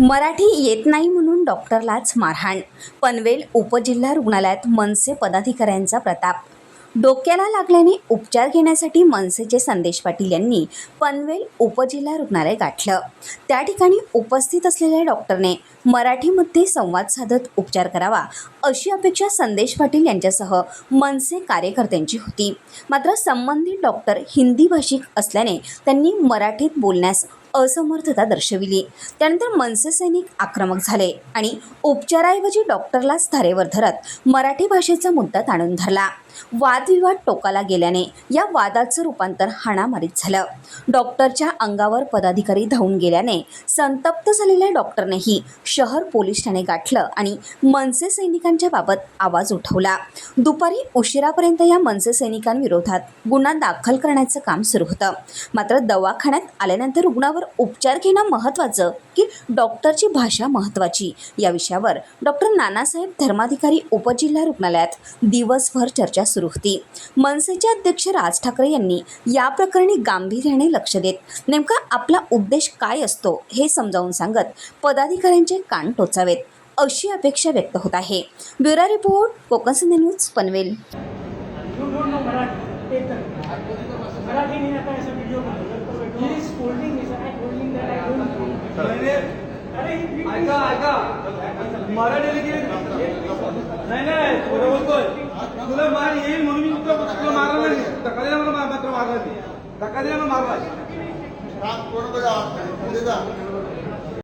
मराठी येत नाही म्हणून डॉक्टरलाच मारहाण. पनवेल उपजिल्हा रुग्णालयात मनसे पदाधिकाऱ्यांचा प्रताप. डोक्याला लागल्याने उपचार घेण्यासाठी मनसेचे संदेश पाटील यांनी पनवेल उपजिल्हा रुग्णालय गाठलं. त्या ठिकाणी उपस्थित असलेल्या डॉक्टरने मराठीमध्ये संवाद साधत उपचार करावा अशी अपेक्षा संदेश पाटील यांच्यासह मनसे कार्यकर्त्यांची होती. मात्र संबंधित डॉक्टर हिंदी भाषिक असल्याने त्यांनी मराठीत बोलण्यास असमर्थता दर्शविली. त्यानंतर मनसे सैनिक आक्रमक झाले आणि उपचाराऐवजी डॉक्टरलाच धारेवर धरत मराठी भाषेचा मुद्दा ताणून धरला. वादविवाद टोकाला गेल्याने या वादाचं रूपांतर हाणामारीत झालं. डॉक्टरच्या अंगावर पदाधिकारी धावून गेल्याने संतप्त झालेल्या डॉक्टरनेही शहर पोलीस ठाणे गाठलं आणि मनसे सैनिकांच्या बाबत आवाज उठवला. दुपारी उशिरापर्यंत या मनसे सैनिकांविरोधात गुन्हा दाखल करण्याचं काम सुरू होतं. मात्र दवाखान्यात आल्यानंतर रुग्णावर उपचार घेणं महत्त्वाचं की डॉक्टरची भाषा महत्त्वाची? या विषयावर डॉक्टर नानासाहेब धर्माधिकारी उपजिल्हा रुग्णालयात दिवसभर चर्चा सुरू होती. मनसेचे अध्यक्ष राज ठाकरे यांनी या प्रकरणी गांभीर्याने लक्ष देत नेमका आपला उद्देश काय असतो हे समजावून सांगत पदाधिकाऱ्यांचे कान टोचावेत. अशी अपेक्षा व्यक्त होत आहे. Bureau report Konkan news Panvel. You ऐका ऐका. मराठी लिखी नाही नाही बरोबर बोलतोय. तुला मार येईल म्हणून मी तुला तुला मारला नाही. धक्का मला मात्र मारला नाही. धक्का मला मारला